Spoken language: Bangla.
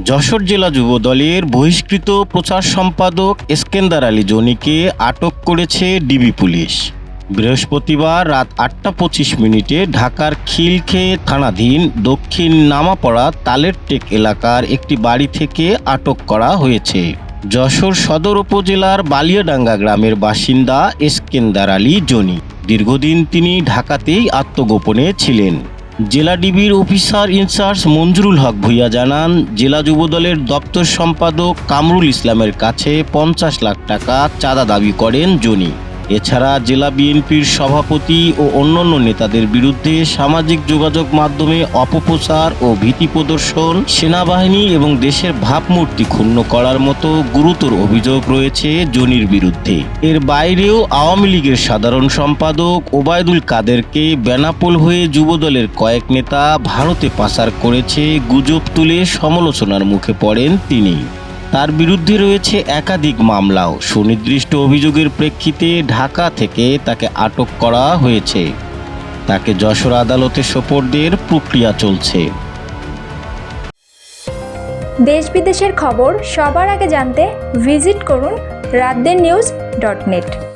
যশোর জেলা যুব দলের বহিষ্কৃত প্রচার সম্পাদক এসকেন্দার আলী জনিকে আটক করেছে ডিবি পুলিশ। বৃহস্পতিবার রাত আটটা পঁচিশ মিনিটে ঢাকার খিলখে থানাধীন দক্ষিণ নামাপড়া তালের টেক এলাকার একটি বাড়ি থেকে আটক করা হয়েছে। যশোর সদর উপজেলার বালিয়াডাঙ্গা গ্রামের বাসিন্দা এসকেন্দার আলী জনি। দীর্ঘদিন তিনি ঢাকাতেই আত্মগোপনে ছিলেন। জেলা ডিবির officer in charge Monjurul Hoque Bhuiyan জানান, জেলা যুবদলের দপ্তর সম্পাদক কামরুল ইসলামের কাছে পঞ্চাশ লাখ টাকা চাঁদা দাবি করেন জনি। এছাড়া জেলা বিএনপির সভাপতি ও অন্যান্য নেতাদের বিরুদ্ধে সামাজিক যোগাযোগ মাধ্যমে অপপ্রচার ও ভীতি প্রদর্শন, সেনাবাহিনী এবং দেশের ভাবমূর্তি ক্ষুণ্ণ করার মতো গুরুতর অভিযোগ রয়েছে জনির বিরুদ্ধে। এর বাইরেও আওয়ামী লীগের সাধারণ সম্পাদক ওবায়দুল কাদেরকে বেনাপোল হয়ে যুবদলের কয়েক নেতা ভারতে পাচার করেছে, গুজব তুলে সমালোচনার মুখে পড়েন তিনি। তার বিরুদ্ধে রয়েছে একাধিক মামলাও। সুনির্দিষ্ট অভিযোগের প্রেক্ষিতে ঢাকা থেকে তাকে আটক করা হয়েছে। তাকে যশোর আদালতে সোপর্দের প্রক্রিয়া চলছে। দেশ বিদেশের খবর সবার আগে জানতে ভিজিট করুন রাতদের নিউজ ডট নেট।